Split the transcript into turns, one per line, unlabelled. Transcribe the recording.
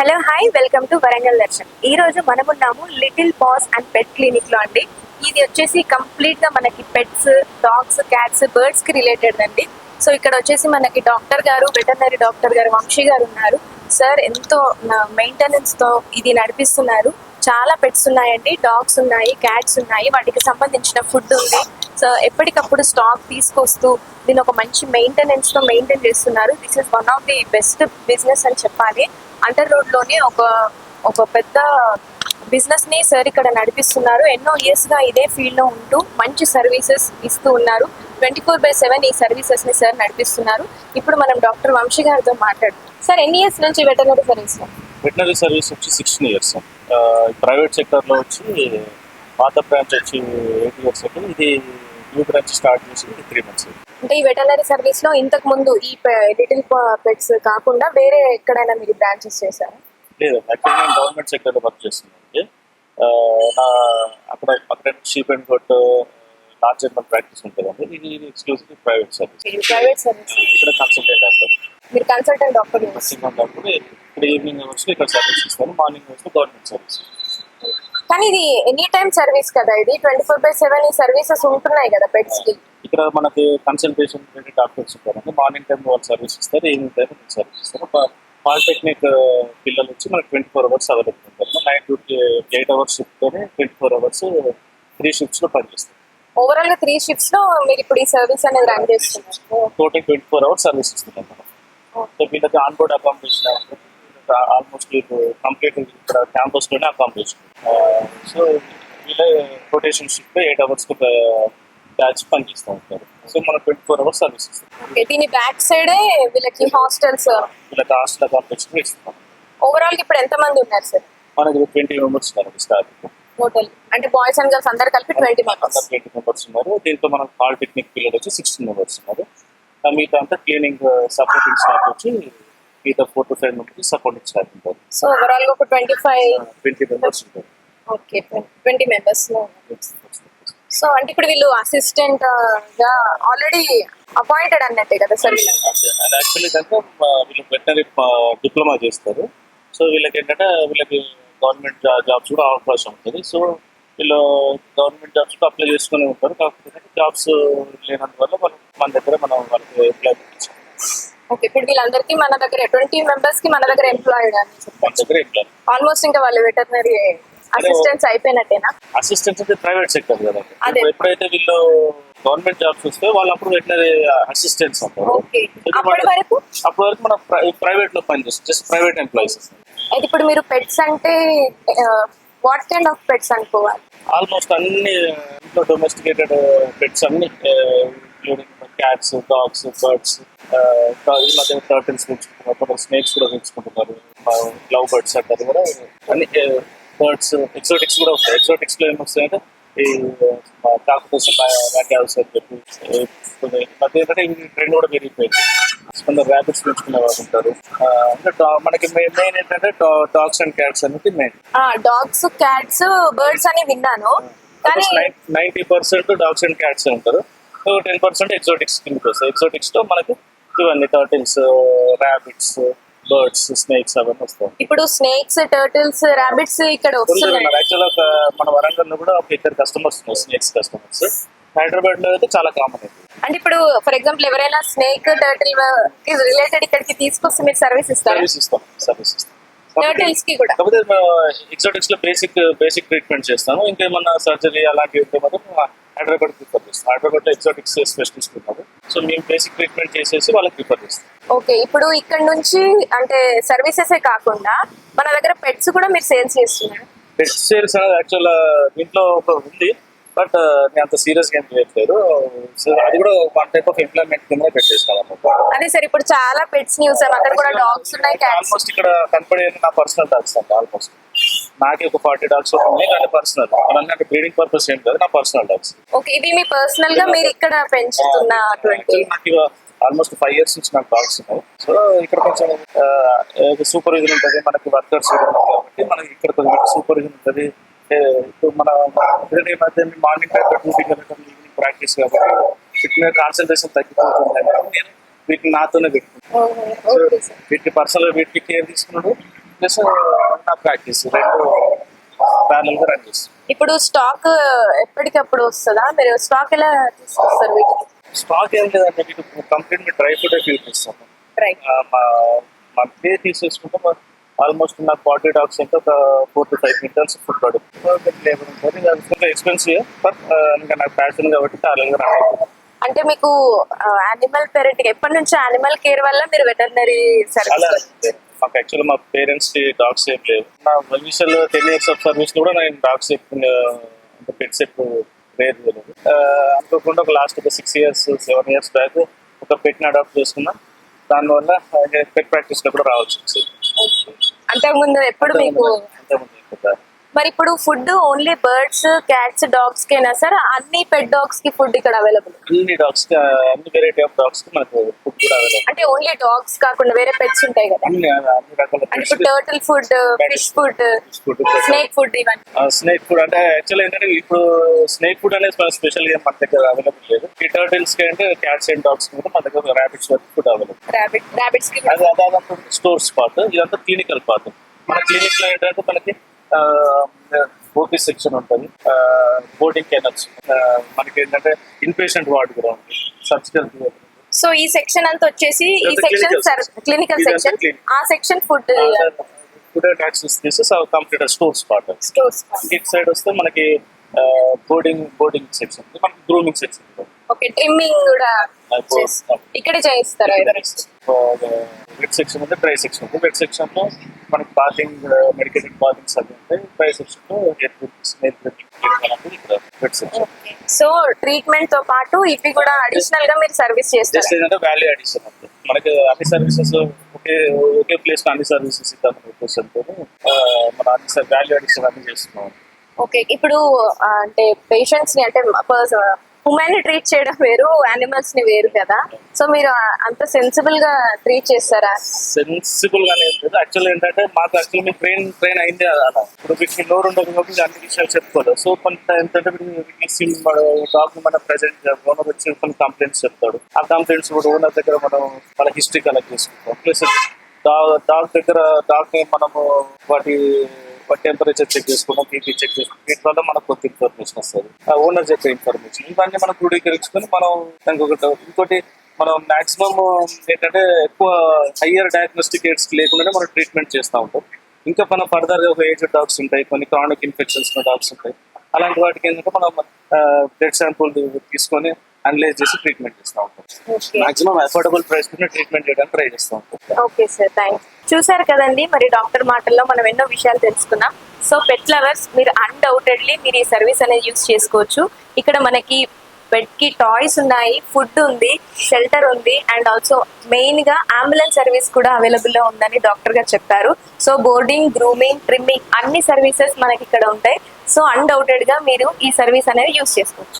Hello hi welcome to Warangal Darshan. ఈ రోజు మనమున్నాము లిటిల్ పాస్ అండ్ పెట్ క్లినిక్లో అండి. ఇది వచ్చేసి కంప్లీట్గా మనకి పెట్స్ డాగ్స్ క్యాట్స్ బర్డ్స్కి రిలేటెడ్ అండి. సో ఇక్కడ వచ్చేసి మనకి డాక్టర్ గారు వెటర్నరీ డాక్టర్ గారు వంశీ గారు ఉన్నారు. సార్ ఎంతో మెయింటెనెన్స్తో ఇది నడిపిస్తున్నారు. చాలా పెట్స్ ఉన్నాయండి డాగ్స్ ఉన్నాయి క్యాట్స్ ఉన్నాయి వాటికి సంబంధించిన ఫుడ్ ఉంది. సో ఎప్పటికప్పుడు స్టాక్ తీసుకొస్తూ దీని ఒక మంచి మెయింటెనెన్స్తో మెయింటైన్ చేస్తున్నారు. This is one of the best business అని చెప్పాలి. అండర్ రోడ్లోనే ఒక ఒక పెద్ద బిజినెస్ని సార్ ఇక్కడ నడిపిస్తున్నారు. ఎన్నో ఇయర్స్గా ఇదే ఫీల్డ్లో ఉంటూ మంచి సర్వీసెస్ ఇస్తూ ఉన్నారు. ట్వంటీ ఫోర్ బై సెవెన్ ఈ సర్వీసెస్ని సార్ నడిపిస్తున్నారు. ఇప్పుడు మనం డాక్టర్ వంశీ గారితో మాట్లాడు సార్ ఎన్ని ఇయర్స్ నుంచి వెటర్నరీ సర్వీస్
వెటనరీ సర్వీస్ వచ్చి సిక్స్టీన్ ఇయర్స్ ప్రైవేట్ సెక్టర్లో వచ్చి పాత బ్రాంచ్ వచ్చి ఎయిట్ ఇయర్స్ ఇది న్యూ బ్రాంచ్ స్టార్ట్ చేసి త్రీ మంత్స్
అంటే ఈ వెటర్నరీ సర్వీస్లో ఇంతకు ముందు ఈ లిటిల్ పెట్స్ కాకుండా వేరే ఎక్కడైనా మీరు బ్రాంచెస్ చేశారు?
లేదు యాక్చువల్లీ నేను గవర్నమెంట్ సెక్టర్లో వర్క్ చేస్తున్నాను ఆ, నా అక్కడ పక్కన sheep and goat large and practice ఉంటుందండి. ఇది exclusive private service
private service
ఇక్కడ కన్సల్టెంట్ డాక్టర్.
మీరు కన్సల్టెంట్ డాక్టర్
సింగం డాక్టర్ ఇక్కడ ఈవినింగ్ అవర్స్ ఇక్కడ సర్వీస్ ఇస్తాను మార్నింగ్ అవర్స్ గవర్నమెంట్ సర్వీస్
కానీ ఇది ఎనీ టైం సర్వీస్ కదా ఇది. ట్వంటీ ఫోర్ బై సెవెన్ ఈ సర్వీసెస్ ఉంటున్నాయి కదా పెట్స్కి.
ఇక్కడ మనకి కన్సల్టేషన్ డాక్టర్స్ ఉంటారండి. మార్నింగ్ టైం వాళ్ళు సర్వీస్ ఇస్తారు ఈవినింగ్ టైం సర్వీస్ ఇస్తారు. పాలిటెక్నిక్ పిల్లలు వచ్చి మనకి ట్వంటీ ఫోర్ అవర్స్ అవైలబుల్ ఉంటారు నైన్ టు ఎయిట్ అవర్స్ షిఫ్ట్తోనే ట్వంటీ ఫోర్ అవర్స్ త్రీ షిఫ్ట్స్లో పనిచేస్తారు.
ఓవరాల్గా త్రీ షిఫ్ట్స్లో మీరు ఇప్పుడు ఈ సర్వీస్ అనేది రన్ చేస్తున్నారు.
Total twenty four hours service ఇస్తున్నాం మనం సో వీళ్ళకి on board accommodation almost complete ఇక్కడ క్యాంపస్లోనే అకామిడేషన్ సో వీళ్ళ rotation shift eight hours batch పనిచేస్తూ ఉంటారు సో మనం ట్వంటీ ఫోర్ అవర్స్ సర్వీస్ ఇస్తాం.
ఓకే దీని బ్యాక్ సైడే వీళ్ళకి హాస్టల్స్
వీళ్ళకి హాస్టల్ అకామిడేషన్ ఇస్తున్నాం
ఓవరాల్ ఇప్పుడు ఎంత మంది ఉన్నారు సార్?
మనకి ట్వంటీ మెంబర్స్ ఉన్నారు స్టాఫ్
టోటల్ అంటే బాయ్స్ అండ్ గర్ల్స్ అందరు కలిపి ట్వంటీ మెంబర్స్
ట్వంటీ మెంబర్స్ ఉన్నారు. దీంట్లో మనం పాలిటెక్నిక్ పిల్లలు వచ్చి సిక్స్టీన్ మెంబర్స్ ఉన్నారు. మిగతా అంతా క్లీనింగ్ సపోర్టింగ్ స్టాఫ్ వచ్చి మిగతా four to five members supporting staff ఉంటారు.
సో ఓవరాల్ ఒక ట్వంటీ ఫైవ్
ట్వంటీ మెంబర్స్ ఉంటారు.
ఓకే ట్వంటీ మెంబర్స్ సో అంటే ఇప్పుడు వీళ్ళు అసిస్టెంట్గా ఆల్రెడీ అపాయింటెడ్ అన్నట్టే కదా సార్
యాక్చువల్లీ వీళ్ళు వెటనరీ డిప్లొమా చేస్తారు. సో వీళ్ళకి ఏంటంటే వీళ్ళకి గవర్నమెంట్ జాబ్స్ కూడా అవకాశం ఉంటుంది. సో వీళ్ళు గవర్నమెంట్ జాబ్స్ కూడా అప్లై చేసుకుని ఉంటారు. కాకపోతే జాబ్స్ లేనందువల్ల మనం మన దగ్గర మనం వాళ్ళకి అప్లై
ఓకే ఇప్పుడు వీళ్ళందరికీ మన దగ్గర ట్వంటీ మెంబర్స్కి మన దగ్గర ఎంప్లాయిడ్ అని
ఎంప్లాయ్
ఆల్మోస్ట్ ఇంకా వాళ్ళు వెటర్నరీ అసిస్టెంట్స్ అయిపోయినట్టేనా?
అసిస్టెంట్స్ అంటే ప్రైవేట్ సెక్టర్ కదా. ఎప్పుడైతే వీళ్ళు గవర్నమెంట్ జాబ్స్ వస్తే వాళ్ళు అప్పుడు వెటనరీ అసిస్టెంట్స్ అంటారు.
అప్పటి వరకు?
అప్పటి వరకు మనం ప్రైవేట్లో పనిచేస్తాం జస్ట్ ప్రైవేట్ ఎంప్లాయీస్
అయితే ఇప్పుడు మీరు పెట్స్ అంటే వాట్ కైండ్ ఆఫ్ పెట్స్ అనుకోవాలి?
ఆల్మోస్ట్ అన్ని ఇంట్లో డొమెస్టికేటెడ్ పెట్స్ అన్ని ఇంక్లూడింగ్ క్యాట్స్ డాగ్స్ బర్డ్స్ ఈ మధ్య టర్టిల్స్ పెంచుకుంటున్నారు. స్నేక్స్ కూడా పెంచుకుంటున్నారు. లవ్ బర్డ్స్ అంటారు కూడా అన్ని బర్డ్స్ ఎక్సోటిక్స్ కూడా ఉంటాయి. ఎక్సోటిక్స్లో ఏమొస్తాయంటే ఈ కాకపోతే వ్యాఖ్యాల్స్ అని చెప్పి మధ్య ఏంటంటే ఇవి ట్రెండ్ కూడా పెరిగిపోయింది. కొందరు ర్యాబిట్స్ పెంచుకునే వాళ్ళు ఉంటారు. అంటే మనకి మెయిన్ ఏంటంటే డాగ్స్ అండ్ క్యాట్స్ అనేది మెయిన్
డాగ్స్ క్యాట్స్ బర్డ్స్ అని విన్నాను.
Ninety percent dogs and cats ఉంటారు. టెన్ పర్సెంట్ ఎగ్జోటిక్స్ కిందకి వస్తాయి. ఎగ్జోటిక్స్లో మనకి ఇవన్నీ టర్టిల్స్ ర్యాబిట్స్ బర్డ్స్ స్నేక్స్ అవన్నీ వస్తాయి.
ఇప్పుడు స్నేక్స్ టర్టిల్స్ ర్యాబిట్స్ ఇక్కడ వస్తున్నాయి.
యాక్చువల్ మన వరంగల్లో కూడా ఒక ఇద్దరు కస్టమర్స్ ఉన్నారు స్నేక్స్ కస్టమర్స్ హైదరాబాద్లో అయితే చాలా కామన్ అయితే.
అంటే ఇప్పుడు ఫర్ ఎగ్జాంపుల్ ఎవరైనా స్నేక్ టర్టిల్ రిలేటెడ్ ఇక్కడికి తీసుకొస్తే మీరు సర్వీస్ ఇస్తారా?
సర్వీస్ ఇస్తాం సర్వీస్ ఇస్తాం.
టర్టిల్స్కి కూడా.
కాకపోతే ఎగ్జాటిక్స్లో బేసిక్ బేసిక్ ట్రీట్మెంట్ చేస్తాము. ఇంకేమన్నా సర్జరీ అలాంటివి ఉంటే మాత్రం హైదరాబాద్ ప్రిఫర్ చేస్తాం. హైదరాబాద్లో ఎగ్జాటిక్స్ స్పెషలిస్ట్ ఉన్నారు. సో మేము బేసిక్ ట్రీట్మెంట్ చేసేసి వాళ్ళకి ప్రిఫర్ చేస్తాం.
ఓకే ఇప్పుడు ఇక్కడ నుంచి అంటే సర్వీసెస్ కాకుండా మన దగ్గర పెట్స్ కూడా మీరు సేల్స్ చేస్తున్నారు.
పెట్ సేల్స్ అనేది యాక్చువల్ దీంట్లో ఒక ఉంది బట్ నేను అంత సీరియస్గా ఏం చేయట్లేదు. సో అది కూడా వన్ టైప్ ఆఫ్ ఎంప్లాయ్మెంట్ కింద పెట్టేస్తాను
అదే సార్ ఇప్పుడు చాలా పెట్స్ న్యూస్ అక్కడ కూడా డాగ్స్ ఉన్నాయి క్యాట్స్
ఆల్మోస్ట్ ఇక్కడ కనపడేది నా పర్సనల్ డాగ్స్ అండి ఆల్మోస్ట్ నాకే ఒక ఫార్టీ డాగ్స్ ఉన్నాయి కానీ పర్సనల్ అంటే బ్రీడింగ్ పర్పస్ ఏం కాదు నా పర్సనల్ డాగ్స్
ఓకే ఇది మీ పర్సనల్గా మీరు ఇక్కడ పెంచుతున్నటువంటి
నాకు ఆల్మోస్ట్ ఫైవ్ ఇయర్స్ నుంచి నాకు డాగ్స్ ఉన్నాయి. సో ఇక్కడ కొంచెం సూపర్విజన్ ఉంటుంది మనకి వర్కర్స్ కాబట్టి మనకి ఇక్కడ కొంచెం సూపర్విజన్ ఉంటుంది. ఇప్పుడు మన ఈ మధ్య మార్నింగ్ టైం డ్యూటీ వెళ్ళటం ఈవినింగ్ ప్రాక్టీస్ కాబట్టి వీటి మీద కాన్సన్ట్రేషన్ తగ్గిపోతుంది నేను వీటిని నాతోనే పెట్టుకుంటాను వీటికి పర్సనల్ వీటికి కేర్ తీసుకున్నాడు. ప్లస్ నా ప్రాక్టీస్ రెండు ప్యానల్గా రన్ చేస్తాం
ఇప్పుడు స్టాక్ ఎప్పటికప్పుడు వస్తుందా? మీరు స్టాక్ ఎలా తీసుకొస్తారు వీటికి?
స్టాక్ ఏం లేదంటే మీకు కంప్లీట్ మీ డ్రై ఫుడ్ ఫీడ్ ఇస్తాం
రైట్
ఆ, మా మంత్లీ తీసేసుకుంటే ఆల్మోస్ట్ నాకు ఫార్టీ డాగ్స్ అంటే ఒక four to five quintals food పడుతుంది. లేబర్ ఉంటుంది అది కొంచెం ఎక్స్పెన్సివ్ బట్ ఇంకా నాకు ప్యాషన్ కాబట్టి చాలా
అంటే మీకు యానిమల్ పేరెంట్ ఎప్పటి నుంచి యానిమల్ కేర్ వల్ల మీరు వెటర్నరీ సర్వీస్
మాకు యాక్చువల్ మా పేరెంట్స్కి డాగ్స్ ఏం లేవు. నా initial ten years of service కూడా నేను డాగ్స్ పెట్స్ ఎక్కువ రేర్ లేదు అనుకోకుండా ఒక లాస్ట్ ఒక six years seven years back ఒక పెట్ని అడాప్ట్ చేసుకున్నా. దానివల్ల పెట్ ప్రాక్టీస్లో కూడా రావచ్చు.
అంతకుముందు ఎప్పుడు మీకు
అంతకుముందు
మరి ఇప్పుడు food only birds cats dogs కేనా సార్ అన్ని పెట్ డాగ్స్కి ఫుడ్ ఇక్కడ అవైలబుల్
అన్ని డాగ్స్కి అన్ని వెరైటీ ఆఫ్ డాగ్స్కి మనకు ఫుడ్ కూడా అవైలబుల్
అంటే ఓన్లీ డాగ్స్ కాకుండా వేరే పెట్స్ ఉంటాయి కదా.
అన్ని అన్ని రకాల
అంటే ఇప్పుడు turtle food fish food snake food ఇవన్నీ.
స్నేక్ ఫుడ్ అంటే యాక్చువల్ ఏంటంటే ఇప్పుడు స్నేక్ ఫుడ్ అనేది మన స్పెషల్గా మన దగ్గర అవైలబుల్ లేదు. ఈ టర్టిల్స్కి అంటే క్యాట్స్ అండ్ డాగ్స్ కూడా మన దగ్గర ర్యాబిట్స్ వరకు ఫుడ్ అవైలబుల్
రాబిట్ రాబిట్స్కి
అది అదంతా స్టోర్స్ పార్ట్ ఇదంతా క్లినికల్ పార్ట్ మన క్లినిక్లో ఏంటంటే మనకి ఓపీ సెక్షన్ ఉంటుంది. బోర్డింగ్ కెనల్స్ మనకి ఏంటంటే ఇన్పేషెంట్ వార్డ్ కూడా ఉంది. సర్జికల్
సో ఈ సెక్షన్ అంతా వచ్చేసి ఈ సెక్షన్. Clinical section. ఆ section food
food and access తీసేసి కంప్లీట్ స్టోర్స్ పార్ట్
స్టోర్స్
ఇటు సైడ్ వస్తే మనకి బోర్డింగ్ బోర్డింగ్ సెక్షన్ మనకి గ్రూమింగ్ సెక్షన్
ఓకే ట్రిమ్మింగ్ కూడా ఇక్కడే చేయిస్తారా
వెట్ సెక్షన్ ఉంది డ్రై సెక్షన్ ఉంది. వెట్ సెక్షన్లో మనకి బాతింగ్ మెడికేటెడ్ బాతింగ్స్ అవి ఉంటాయి. డ్రై సెక్షన్లో హెయిర్ ఇక్కడ వెట్ సెక్షన్
సో ట్రీట్మెంట్తో పాటు ఇవి కూడా అడిషనల్గా మీరు సర్వీస్ చేస్తారు?
ఏంటంటే వాల్యూ అడిషన్ అంటే మనకి అన్ని సర్వీసెస్ ఒకే ఒకే ప్లేస్ అన్ని సర్వీసెస్ ఇద్దామనే ఉద్దేశంతో మన అన్ని వాల్యూ అడిషన్ అన్ని చేస్తున్నాం.
ఓకే ఇప్పుడు అంటే పేషెంట్స్ని అంటే ఉమెన్ని ట్రీట్ చేయడం వేరు యానిమల్స్ని వేరు కదా. సో మీరు అంత సెన్సిబుల్గా ట్రీట్ చేస్తారా?
సెన్సిబుల్గా ఉంటుంది యాక్చువల్ ఏంటంటే మాకు యాక్చువల్ మీ ట్రైన్ ట్రైన్ అయింది అలా ఇప్పుడు వీటికి నోరు ఉండదు కాబట్టి అన్ని విషయాలు చెప్పుకోలేదు సో కొంత ఏంటంటే డాక్యుమెంట్ డాగ్ మన ప్రెసెంట్ ఓనర్ వచ్చి కొన్ని కంప్లైంట్స్ చెప్తాడు. ఆ కంప్లైంట్స్ కూడా ఓనర్ దగ్గర మనం వాళ్ళ హిస్టరీ కలెక్ట్ చేసుకుంటాం. ప్లస్ డాగ్ డాగ్ దగ్గర డాగ్ మనము వాటి టెంపరేచర్ చెక్ చేసుకుంటాం బీపీ చెక్ చేసుకుంటాం వీటి వల్ల మనకు కొత్త ఇన్ఫర్మేషన్ వస్తుంది. ఆ ఓనర్ చెప్పే ఇన్ఫర్మేషన్. ఇవన్నీ మనం క్రోడీకరించుకొని మనం దానికి ఒకటి ఇంకోటి మనం మాక్సిమం ఏంటంటే ఎక్కువ హయ్యర్ డయాగ్నోస్టిక్ ఎయిడ్స్ లేకుండానే మనం ట్రీట్మెంట్ చేస్తూ ఉంటాం. ఇంకా మనం ఫర్దర్ ఒక ఏజ్డ్ డాగ్స్ ఉంటాయి కొన్ని క్రానిక్ ఇన్ఫెక్షన్స్ ఉన్న డాగ్స్ ఉంటాయి. అలాంటి వాటికి ఏంటంటే మనం బ్లడ్ శాంపుల్ తీసుకొని అనలైజ్ చేసి ట్రీట్మెంట్ చేస్తూ ఉంటాం. మాక్సిమం అఫోర్డబుల్ ప్రైస్ ట్రీట్మెంట్ చేయడానికి ట్రై చేస్తూ ఉంటాం.
ఓకే సార్ థ్యాంక్స్ చూసారు కదండి మరి డాక్టర్ మాటల్లో మనం ఎన్నో విషయాలు తెలుసుకున్నాం. సో పెట్ లవర్స్ మీరు అన్డౌటెడ్లీ మీరు ఈ సర్వీస్ అనేది యూస్ చేసుకోవచ్చు. ఇక్కడ మనకి బెడ్కి టాయ్స్ ఉన్నాయి ఫుడ్ ఉంది షెల్టర్ ఉంది అండ్ ఆల్సో మెయిన్గా అంబులెన్స్ సర్వీస్ కూడా అవైలబుల్లో ఉందని డాక్టర్ గారు చెప్పారు. సో బోర్డింగ్ గ్రూమింగ్ ట్రిమ్మింగ్ అన్ని సర్వీసెస్ మనకి ఇక్కడ ఉంటాయి. సో అన్డౌటెడ్గా మీరు ఈ సర్వీస్ అనేది యూస్ చేసుకోవచ్చు.